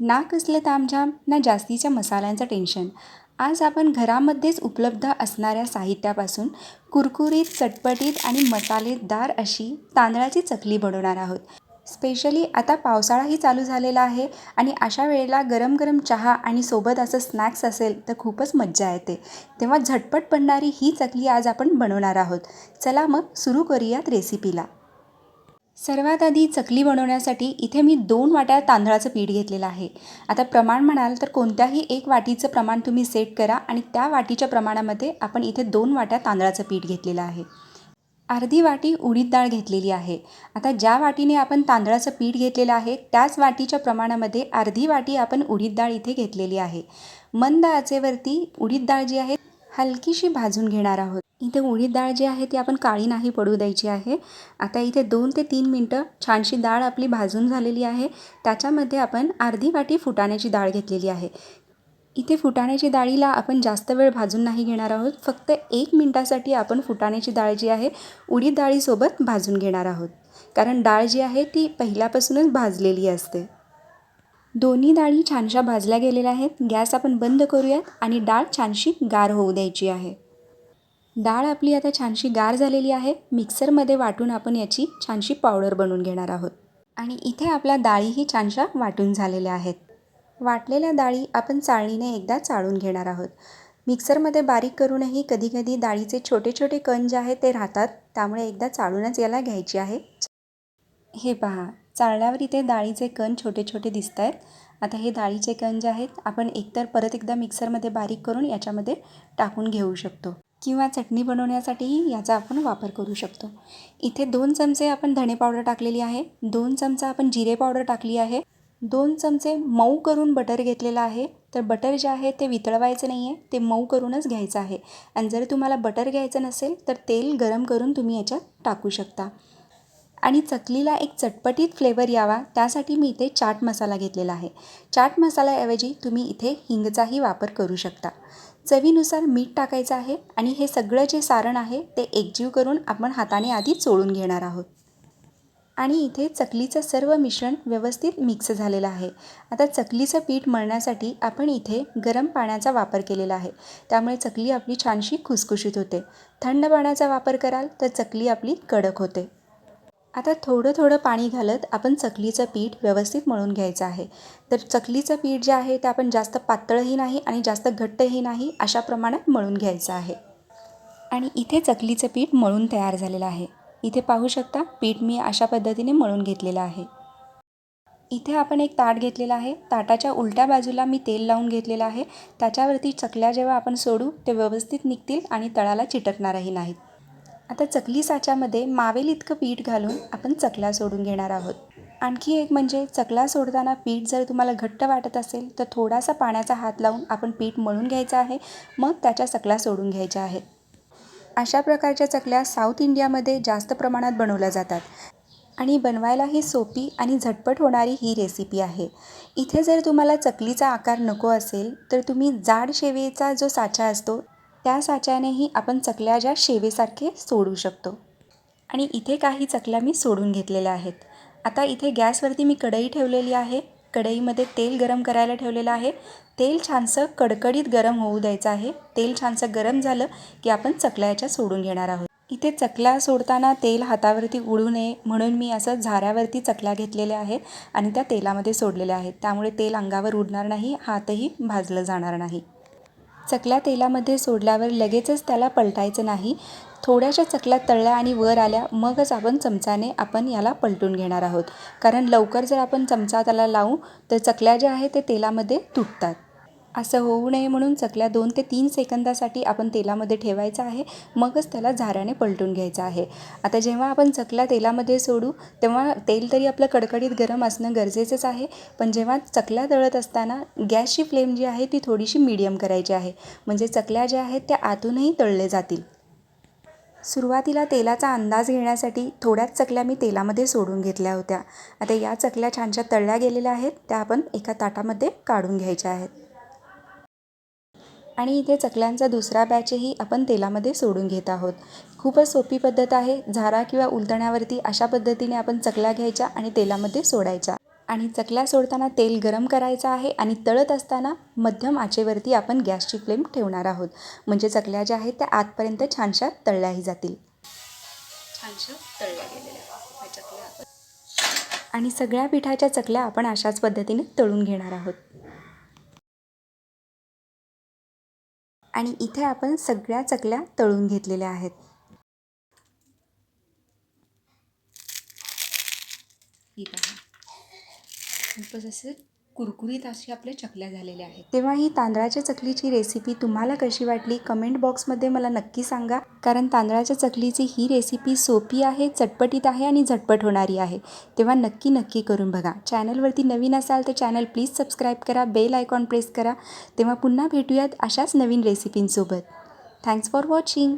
ना कसलं तामझाम ना जास्तीच्या मसाल्यांचं टेन्शन आज आपण घरामध्येच उपलब्ध असणाऱ्या साहित्यापासून कुरकुरीत चटपटीत आणि मसालेदार अशी तांदळाची चकली बनवणार आहोत. स्पेशली आता पावसाळाही चालू झालेला आहे आणि अशा वेळेला गरम गरम चहा आणि सोबत असं स्नॅक्स असेल तर खूपच मज्जा येते. तेव्हा झटपट बनणारी ही चकली आज आपण बनवणार आहोत. चला मग सुरू करूयात रेसिपीला सर्वात आधी चकली बनवण्यासाठी इथे मी दोन वाट्या तांदळाचं पीठ घेतलेलं आहे. आता प्रमाण म्हणाल तर कोणत्याही एक वाटीचं प्रमाण तुम्ही सेट करा आणि त्या वाटीच्या प्रमाणामध्ये आपण इथे दोन वाट्या तांदळाचं पीठ घेतलेलं आहे. अर्धी वाटी उडीद डाळ घेतलेली आहे. आता ज्या वाटीने आपण तांदळाचं पीठ घेतलेलं आहे त्याच वाटीच्या प्रमाणामध्ये अर्धी वाटी आपण उडीद डाळ इथे घेतलेली आहे. मंद आचेवरती उडीद डाळ जी आहे हलकीशी भाजून घेणार आहोत. इथे उडीद डाळ जी आहे ती आपण काळी नाही पडू द्यायची आहे. आता इथे दोन ते तीन मिनटं छानशी डाळ आपली भाजून झालेली आहे. त्याच्यामध्ये आपण अर्धी वाटी फुटाण्याची डाळ घेतलेली आहे. इथे फुटाण्याची डाळीला आपण जास्त वेळ भाजून नाही घेणार आहोत. फक्त एक मिनटासाठी आपण फुटाण्याची डाळ जी आहे उडीद डाळीसोबत भाजून घेणार आहोत. कारण डाळ जी आहे ती पहिल्यापासूनच भाजलेली असते. दोन्ही डाळी छानशा भाजल्या गेलेल्या आहेत. गॅस आपण बंद करूयात आणि डाळ छानशी गार होऊ द्यायची आहे. डाळ आपली आता छानशी गार झालेली आहे. मिक्सरमध्ये वाटून आपण याची छानशी पावडर बनवून घेणार आहोत. आणि इथे आपल्या डाळीही छानशा वाटून झालेल्या आहेत. वाटलेल्या डाळी आपण चाळणीने एकदा चाळून घेणार आहोत. मिक्सरमध्ये बारीक करूनही कधीकधी डाळीचे छोटे छोटे कण जे आहेत ते राहतात. त्यामुळे एकदा चाळूनच याला घ्यायची आहे. हे पहा चाळल्यावर इथे डाळीचे कण छोटे छोटे दिसत आहेत. आता हे डाळीचे कण जे आहेत आपण एकतर परत एकदा मिक्सरमध्ये बारीक करून याच्यामध्ये टाकून घेऊ शकतो. किंवा चटणी बनवण्यासाठीही याचा आपण वापर करू शकतो. इथे दोन चमचे आपण धणे पावडर टाकलेली आहे. दोन चमचा आपण जिरे पावडर टाकली आहे. दोन चमचे मऊ करून बटर घेतलेलं आहे. तर बटर जे आहे ते वितळवायचं नाही आहे ते मऊ करूनच घ्यायचं आहे. आणि जर तुम्हाला बटर घ्यायचं नसेल तर तेल गरम करून तुम्ही याच्यात टाकू शकता. आणि चकलीला एक चटपटीत फ्लेवर यावा. त्यासाठी मी इथे चाट मसाला घेतलेला आहे. चाट मसाल्याऐवजी तुम्ही इथे हिंगचाही वापर करू शकता. चवीनुसार मीठ टाकायचं आहे आणि हे सगळं जे सारण आहे ते एकजीव करून आपण हाताने आधी चोळून घेणार आहोत. आणि इथे चकलीचं सर्व मिश्रण व्यवस्थित मिक्स झालेलं आहे. आता चकलीचं पीठ मळण्यासाठी आपण इथे गरम पाण्याचा वापर केलेला आहे. त्यामुळे चकली आपली छानशी खुसखुशीत होते. थंड पाण्याचा वापर कराल तर चकली आपली कडक होते. आता थोडं थोडं पाणी घालत आपण चकलीचं पीठ व्यवस्थित मळून घ्यायचं आहे. तर चकलीचं पीठ जे आहे ते आपण जास्त पातळही नाही आणि जास्त घट्टही नाही अशा प्रमाणात मळून घ्यायचं आहे. आणि इथे चकलीचं पीठ मळून तयार झालेलं आहे. इथे पाहू शकता पीठ मी अशा पद्धतीने मळून घेतलेलं आहे. इथे आपण एक ताट घेतलेला आहे. ताटाच्या उलट्या बाजूला मी तेल लावून घेतलेलं आहे. त्याच्यावरती चकल्या जेव्हा आपण सोडू ते व्यवस्थित निघतील आणि तळाला चिटकणारही नाहीत. आता चकली साच्यामध्ये मावेल इतकं पीठ घालून आपण चकल्या सोडून घेणार आहोत. आणखी एक म्हणजे चकला सोडताना पीठ जर तुम्हाला घट्ट वाटत असेल तर थोडासा पाण्याचा हात लावून आपण पीठ मळून घ्यायचं आहे मग त्याच्या चकला सोडून घ्यायच्या आहेत. अशा प्रकारच्या चकल्या साऊथ इंडियामध्ये जास्त प्रमाणात बनवल्या जातात. आणि बनवायलाही सोपी आणि झटपट होणारी ही रेसिपी आहे. इथे जर तुम्हाला चकलीचा आकार नको असेल तर तुम्ही जाड शेवेचा जो साचा असतो त्या साच्यानेही आपण चकल्या ज्या शेवेसारखे सोडू शकतो. आणि इथे काही चकल्या मी सोडून घेतलेल्या आहेत. आता इथे गॅसवरती मी कढई ठेवलेली आहे. कढईमध्ये तेल गरम करायला ठेवलेलं आहे. तेल छानसं कडकडीत गरम होऊ द्यायचं आहे. तेल छानसं गरम झालं की आपण चकल्याच्या सोडून घेणार आहोत. इथे चकल्या सोडताना तेल हातावरती उडू नये म्हणून मी असं झाऱ्यावरती चकल्या घेतलेल्या आहेत आणि त्या तेलामध्ये सोडलेल्या आहेत. त्यामुळे तेल अंगावर उडणार नाही हातही भाजलं जाणार नाही. चकल्या तेलामध्ये सोडल्यावर लगेचच त्याला पलटायचं नाही. थोड्याशा चकल्या तळल्या आणि वर आल्या मगच आपण चमचाने आपण याला पलटून घेणार आहोत. कारण लवकर जर आपण चमचा त्याला लावू तर चकल्या ज्या आहेत ते तेलामध्ये तुटतात. असं होऊ नये म्हणून चकल्या दोन ते तीन सेकंदासाठी आपण तेलामध्ये ठेवायचं आहे. मगच त्याला झाऱ्याने पलटून घ्यायचं आहे. आता जेव्हा आपण चकल्या तेलामध्ये सोडू तेव्हा तेल तरी आपलं कडकडीत गरम असणं गरजेचंच आहे. पण जेव्हा चकल्या तळत असताना गॅसची फ्लेम जी आहे ती थोडीशी मीडियम करायची आहे. म्हणजे चकल्या ज्या आहेत त्या आतूनही तळले जातील. सुरुवातीला तेलाचा अंदाज घेण्यासाठी थोड्याच चकल्या मी तेलामध्ये सोडून घेतल्या होत्या. आता या चकल्या छानशा तळल्या गेलेल्या आहेत. त्या आपण एका ताटामध्ये काढून घ्यायच्या आहेत. आणि इथे चकल्यांचा दुसरा बॅचही आपण तेलामध्ये सोडून घेत आहोत. खूपच सोपी पद्धत आहे. झारा किंवा उलटण्यावरती अशा पद्धतीने आपण चकल्या घ्यायच्या आणि तेलामध्ये सोडायच्या. आणि चकल्या सोडताना तेल गरम करायचं आहे आणि तळत असताना मध्यम आचेवरती आपण गॅसची फ्लेम ठेवणार आहोत. म्हणजे चकल्या ज्या आहेत त्या आतपर्यंत छानशा तळल्याही जातील. छानशा तळल्या गेलेल्या चकल्या. आपण आणि सगळ्या पिठाच्या चकल्या आपण अशाच पद्धतीने तळून घेणार आहोत. आणि इथे आपण सगळ्या चकल्या तळून घेतलेल्या आहेत. ही पहा. खूपच कुरकुरीत अशी आपल्या चकल्या झालेल्या आहेत. तेव्हा ही तांदळाच्या चकलीची रेसिपी तुम्हाला कशी वाटली? कमेंट बॉक्समध्ये मला नक्की सांगा. कारण तांदळाच्या चकलीची ही रेसिपी सोपी आहे चटपटीत आहे आणि झटपट होणारी आहे. तेव्हा नक्की नक्की करून बघा. चॅनलवरती नवीन असाल तर चॅनल प्लीज सबस्क्राईब करा बेल आयकॉन प्रेस करा. तेव्हा पुन्हा भेटूयात अशाच नवीन रेसिपींसोबत थँक्स फॉर वॉचिंग